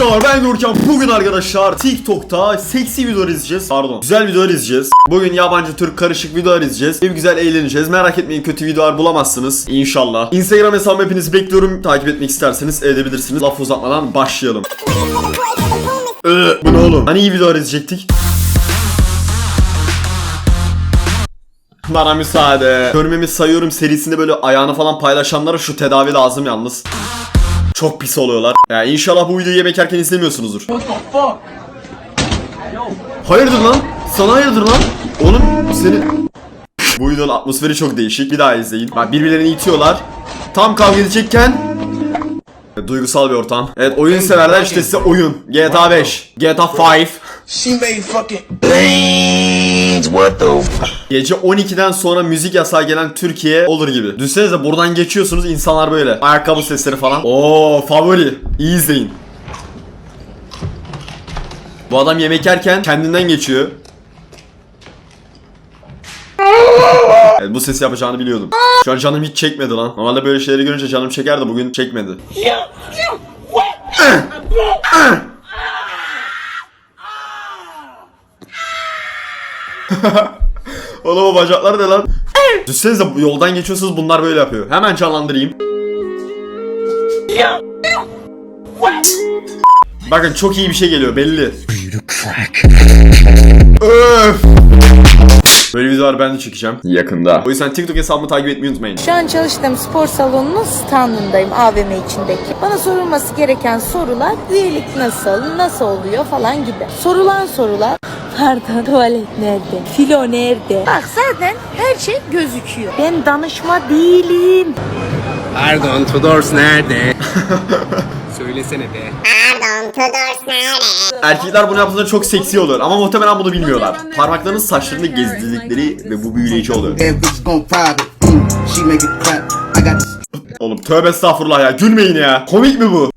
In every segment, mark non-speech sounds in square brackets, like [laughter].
Arkadaşlar ben Görkem bugün arkadaşlar TikTok'ta seksi videolar izleyeceğiz. Pardon güzel videolar izleyeceğiz. Bugün yabancı Türk karışık videolar izleyeceğiz. Bir güzel eğleneceğiz. Merak etmeyin kötü videolar bulamazsınız. İnşallah. Instagram hesabımı hepinizi bekliyorum. Takip etmek isterseniz edebilirsiniz. Laf uzatmadan başlayalım. Ee, Bu ne oğlum? Hani iyi videolar izleyecektik? Bana müsaade. Görmemi sayıyorum serisinde böyle ayağını falan paylaşanlara şu tedavi lazım yalnız. Çok pis oluyorlar. Ya inşallah bu videoyu yemek yerken izlemiyorsunuzdur. Hayırdır lan? Sana hayırdır lan? Oğlum seni... Bu videonun atmosferi çok değişik. Bir daha izleyin. Bak birbirlerini itiyorlar. Tam kavga edecekken Duygusal bir ortam. Evet oyun severler işte size oyun. GTA 5, GTA 5. She made fucking brains. What the Gece 12'den sonra müzik yasağı gelen Türkiye olur gibi. Düşünsenize buradan geçiyorsunuz insanlar böyle. Ayakkabı sesleri falan. Oo favori. İyi izleyin. Bu adam yemek yerken kendinden geçiyor. Evet, bu sesi yapacağını biliyordum. Şu an canım hiç çekmedi lan. Normalde böyle şeyleri görünce canım çeker de bugün çekmedi. [laughs] Oğlum o bacaklar ne lan? Düşünsenize yoldan geçiyorsunuz bunlar böyle yapıyor. Hemen canlandırayım. Bakın çok iyi bir şey geliyor belli. Öf. Videolar ben de çekeceğim yakında. O yüzden TikTok hesabımı takip etmeyi unutmayın. Şu an çalıştığım spor salonunun standındayım AVM içindeki. Bana sorulması gereken sorular üyelik nasıl, nasıl oluyor falan gibi. Sorulan sorular Pardon tuvalet nerede? Filo nerede? Bak zaten her şey gözüküyor. Ben danışma değilim. Pardon Tudors nerede? [laughs] Söylesene be. Erkekler bunu yaptığında çok seksi oluyor ama muhtemelen bunu bilmiyorlar. Parmaklarının saçlarını gezdirdikleri ve bu büyüleyici private. Mm, Oğlum tövbe estağfurullah ya gülmeyin ya. Komik mi bu?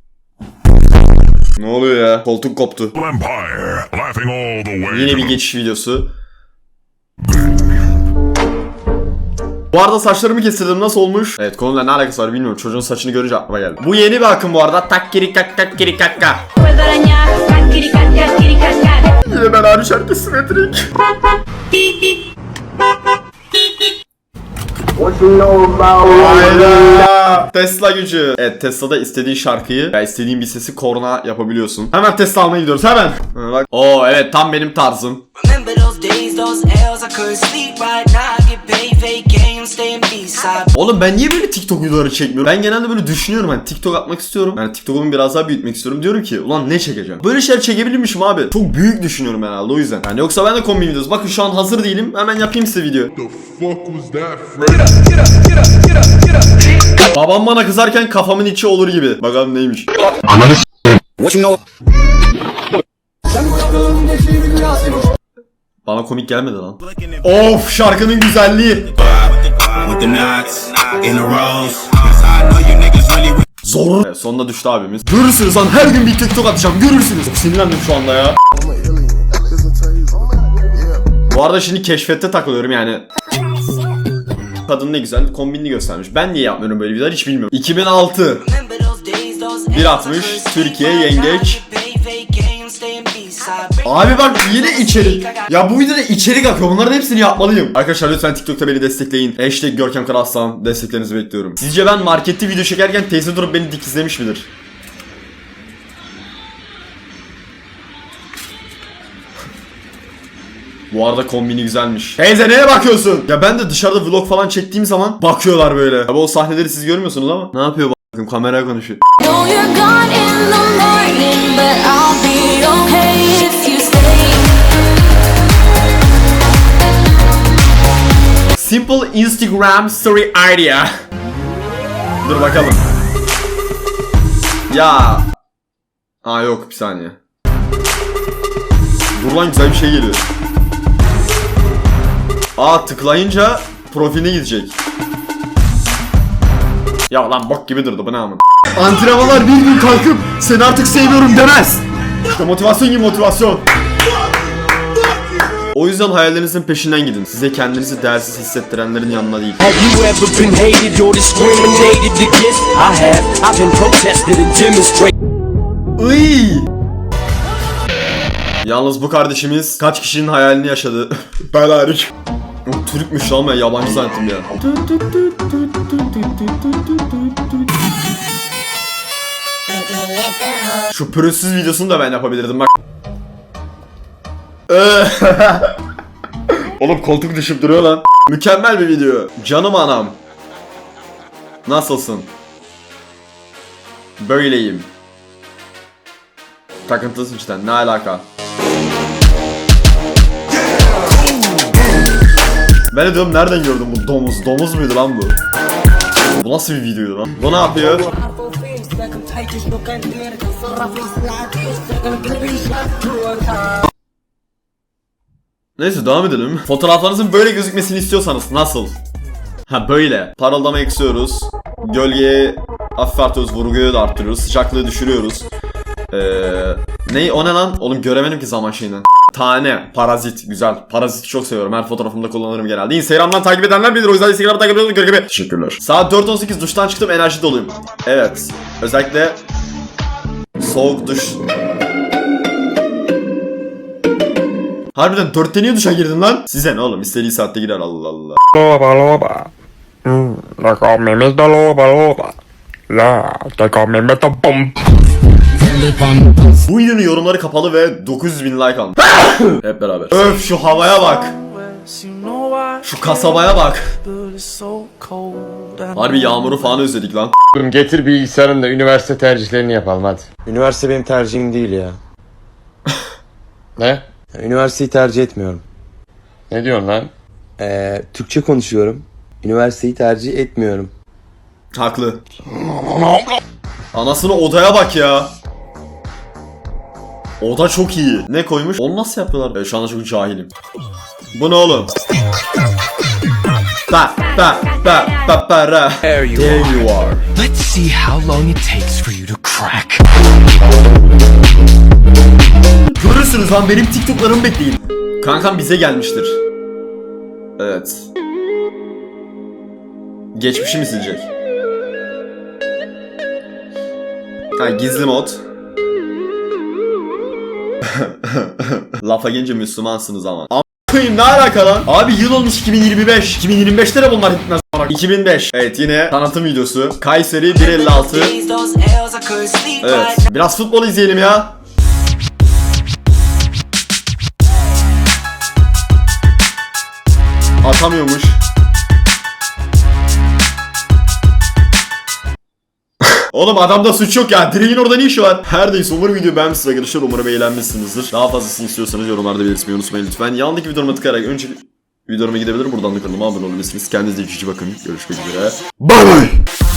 Ne oluyor ya? Koltuk koptu. Empire, laughing all the way Yine bir geçiş videosu. Bu arada saçlarımı kestirdim nasıl olmuş? Evet konuyla ne alakası var bilmiyorum çocuğun saçını görünce aklıma geldi. Bu yeni bir akım bu arada takkiri kak takkiri kakka. Puedo arañar, kakirikatka, kirikatka. Yine ben herkes simetrik. Hayda. Tesla gücü. Evet Tesla'da istediğin şarkıyı ya istediğin bir sesi korna yapabiliyorsun. Hemen Tesla almaya gidiyoruz hemen. Ha, bak. Oo evet tam benim tarzım. Those L's, I couldn't sleep right now. Get paid, vacay, I'm staying B-side. Oğlum ben niye böyle TikTok videoları çekmiyorum? Ben genelde böyle düşünüyorum hani TikTok atmak istiyorum. Yani TikTok'umu biraz daha büyütmek istiyorum. Diyorum ki ulan ne çekeceğim? Böyle şeyler çekebilirmişim abi. Çok büyük düşünüyorum herhalde o yüzden. Yani yoksa ben de kombi videosu. Bakın şu an hazır değilim. Hemen yapayım size video. fuck was that, Fred? Babam bana kızarken kafamın içi olur gibi. Bakalım neymiş. What you know? Bana komik gelmedi lan. Of şarkının güzelliği. Zor. Evet, sonunda düştü abimiz. Görürsünüz lan her gün bir TikTok atacağım. Görürsünüz. Çok sinirlendim şu anda ya. Bu arada şimdi keşfette takılıyorum yani. Kadın ne güzel kombinli göstermiş. Ben niye yapmıyorum böyle videolar hiç bilmiyorum. 2006. Remember those days, those L's, I 1.60, couldn't sleep Türkiye, yengeç. Abi bak yine içerik. Ya bu videoda içerik akıyor. Bunların hepsini yapmalıyım. Arkadaşlar lütfen TikTok'ta beni destekleyin. Hashtag Görkem Karaslan. Desteklerinizi bekliyorum. Sizce ben markette video çekerken teyze durup beni dikizlemiş midir? [laughs] Bu arada kombini güzelmiş. Teyze neye bakıyorsun? Ya ben de dışarıda vlog falan çektiğim zaman bakıyorlar böyle. Bu o sahneleri siz görmüyorsunuz ama. Ne yapıyor bakın kameraya konuşuyor. Simple Instagram story idea. Dur bakalım. Ya. Aa yok bir saniye. Dur lan güzel bir şey geliyor. Aa tıklayınca profiline gidecek. Ya lan bok gibi durdu bu ne amın. Antrenmanlar bir gün kalkıp seni artık sevmiyorum demez. İşte motivasyon gibi motivasyon. O yüzden hayallerinizin peşinden gidin. Size kendinizi değersiz hissettirenlerin yanına değil. Iy! Yalnız bu kardeşimiz kaç kişinin hayalini yaşadı. ben hariç. Türkmüş lan ben yabancı zannettim ya. Şu pürüzsüz videosunu da ben yapabilirdim bak. [laughs] Oğlum koltuk düşüp duruyor lan. Mükemmel bir video. Canım anam. Nasılsın? Böyleyim. Takıntılısın cidden. Ne alaka? Ben de diyorum nereden gördüm bu domuz? Domuz muydu lan bu? Bu nasıl bir videoydu lan? Bu ne yapıyor? Neyse devam edelim. Fotoğraflarınızın böyle gözükmesini istiyorsanız nasıl? Ha böyle. Parıldama eksiyoruz. Gölgeye hafif artıyoruz. Vurguyu da arttırıyoruz. Sıcaklığı düşürüyoruz. Ee, ne o ne lan? Oğlum göremedim ki zaman şeyinden. Tane, parazit, güzel. Paraziti çok seviyorum. Her fotoğrafımda kullanırım genelde. Instagram'dan takip edenler bilir. O yüzden Instagram'ı takip ediyorsunuz. Görüşmek Teşekkürler. Saat 4.18 duştan çıktım. Enerji doluyum. Evet. Özellikle soğuk duş. Harbiden dörtte niye duşa girdin lan? Size ne oğlum? İstediği saatte girer Allah Allah. Loba, loba. Mm, they call me Mr. Loba, loba. Yeah, they call me Mr. Bum. Bu videonun yorumları kapalı ve 900 bin like almış. [laughs] Hep beraber. Öf şu havaya bak. Şu kasabaya bak. Harbi yağmuru falan özledik lan. Getir bilgisayarını da üniversite tercihlerini yapalım hadi. Üniversite benim tercihim değil ya. [laughs] ne? Üniversiteyi tercih etmiyorum. Ne diyorsun lan? Ee, Türkçe konuşuyorum. Üniversiteyi tercih etmiyorum. Haklı. Anasını odaya bak ya. Oda çok iyi. Ne koymuş? Onu nasıl yapıyorlar? E, şu anda çok cahilim. Bu ne oğlum? Ba ba ba ba ba ra. There you, are. Let's see how long it takes for you to crack. Görürsünüz lan benim TikTok'larımı bekleyin. Kankam bize gelmiştir. Evet. Geçmişi mi silecek? Ha gizli mod. [laughs] Lafa gelince Müslümansınız ama. Am koyayım ne alaka lan? Abi yıl olmuş 2025. 2025'te de bunlar bitmez. 2005. Evet yine tanıtım videosu. Kayseri 156. Days, those L's, I couldn't sleep Evet. Biraz futbol izleyelim ya. Atamıyormuş. Oğlum adamda suç yok ya. Direğin orada ne işi var? Her neyse umarım video beğenmişsiniz arkadaşlar. Umarım eğlenmişsinizdir. Daha fazlasını istiyorsanız yorumlarda belirtmeyi unutmayın lütfen. Yanındaki videoma tıklayarak önce videoma gidebilir. Buradan da kanalıma abone olabilirsiniz. Kendinize iyi bakın. Görüşmek üzere. Bay bay.